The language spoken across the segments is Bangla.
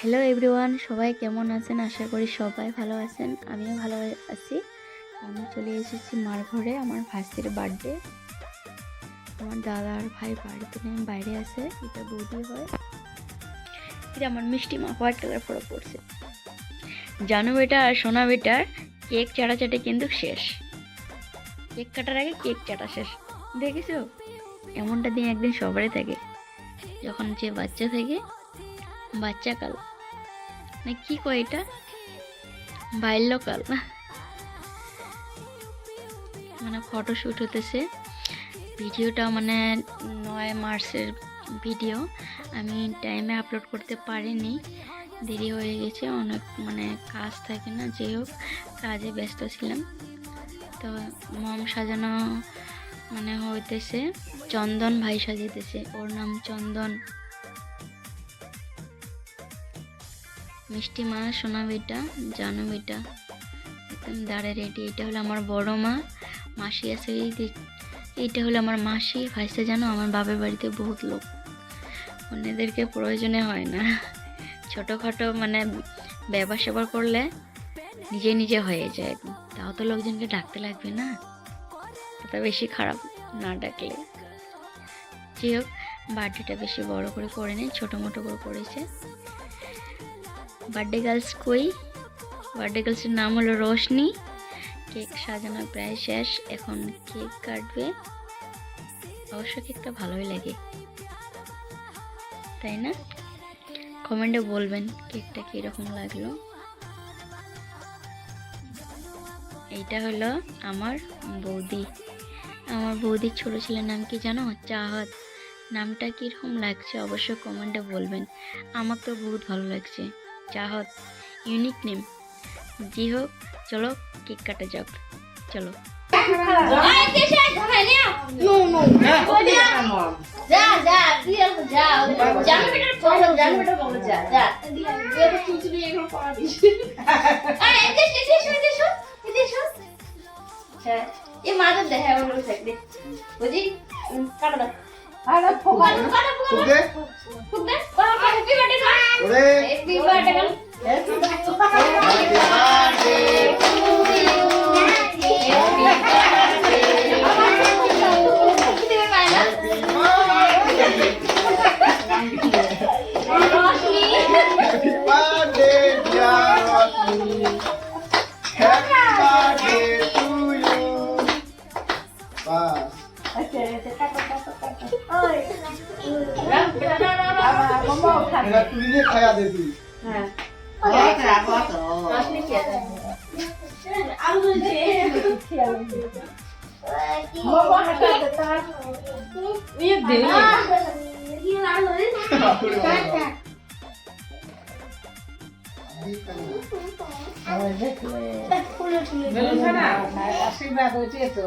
হ্যালো এভরিওয়ান, সবাই কেমন আছেন? আশা করি সবাই ভালো আছেন। আমিও ভালো আছি। আমি চলে এসেছি মার ঘরে, আমার ভাস্তির বার্থডে। আমার দাদা আর ভাই বাড়িতে নেই, বাইরে আছে। এটা বৌদি হয়। এটা আমার মিষ্টি মা, হোয়াইট কালার পরে পড়ছে জানু বেটা আর সোনা বেটার কেক চাটাচাটি কিন্তু শেষ। কেক কাটার আগে কেক চাটা শেষ। দেখেছ? এমনটা দিন একদিন সবারই থাকে। যখন যে বাচ্চা থাকে বাচ্চাকাল। না কি কয় এটা? বাল্যকাল। মানে ফটোশ্যুট হতেছে। ভিডিওটা মানে নয় মার্চের ভিডিও। আমি টাইমে আপলোড করতে পারিনি। দেরি হয়ে গেছে, অনেক মানে কাজ থাকে না যে হোক, কাজে ব্যস্ত ছিলাম। তো মম সাজানো মানে হইতেছে, চন্দন ভাই সাজিয়েতেছে ওর নাম চন্দন। মিষ্টি মা, সোনা বেটা, জানু বেটা। একদম দাঁড়ে রেডি এটা হলো আমার বড় মা, মাসি আছে। এই এইটা হলো আমার মাসি। ভাইসে, জানো, আমার বাবার বাড়িতে বহুত লোক। অন্যদেরকে প্রয়োজনে হয় না। ছোটোখাটো মানে ব্যবসা সেবা করলে নিজে নিজে হয়ে যায়। তাও তো লোকজনকে ডাকতে লাগবে না। তা বেশি খারাপ না ডাকলে। যাই হোক, বার্থডেটা বেশি বড় করে করে নেই ছোটো মোটো করে করেছে। বার্থডে গার্লস কই? বার্থডে গার্লসের নাম হলো রোশনি। কেক সাজানো প্রায় শেষ, এখন কেক কাটবে। অবশ্য কেকটা ভালোই লাগে। তাই না? কমেন্টে বলবেন কেকটা কীরকম লাগল। এইটা হলো আমার বৌদি। আমার বৌদির ছোট ছেলের নাম কি জানো? চাহত। নামটা কীরকম লাগছে অবশ্যই কমেন্টে বলবেন। আমার তো বহুত ভালো লাগছে। চাহত। ইউনিক নেম জি হোক চলো কেক কাটা যাক চলো। এ মাদের দেখা ওর সাইডে বুঝি কাটা দাও আরে ফোকা কাটা কাটা ফুক দে খুব দে বাবা হ্যাপি বার্থডে মা ওরে হ্যাপি এটা তুই নিয়ে খায়া দে তুই আশীর্বাদ হয়েছে তো।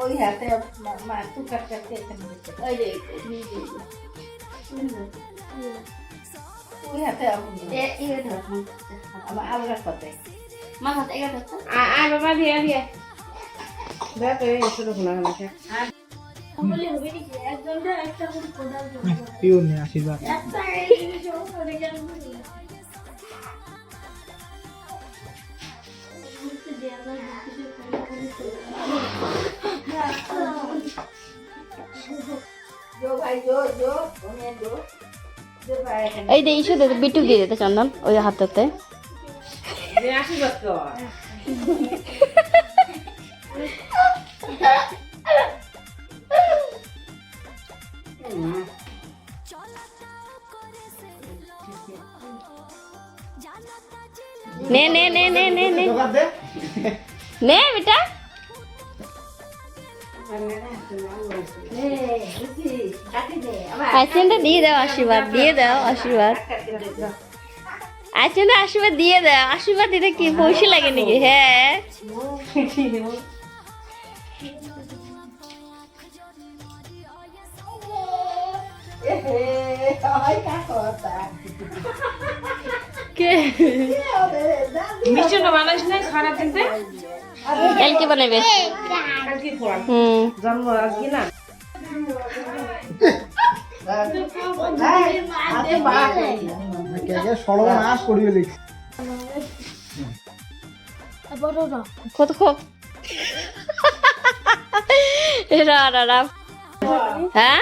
ওই হাতে মা তু কাট কাটতে এখানে ওই যে ওই হাতে আমার আলগা করতে মা হাত এগা ধর আর বাবা পিওর নে আশীর্বাদ এই দে ইস্যু দে বিটু দিয়ে দিতে চন্দন ওই হাততে নে নে নে নে নে নে। নে বেটা। আইসেনটা দিয়ে দাও, আশীর্বাদ দিয়ে দাও, আশীর্বাদ। আইসেনটা আশীর্বাদ দিয়ে দাও, আশীর্বাদ দিতে কি পয়সা লাগে নাকি? হ্যাঁ। কে মিষ্টি বানাইস না খারাপ দিনতে কালকে বানাবে। হুম। জন্ম আজকে না? কত রা হ্যাঁ?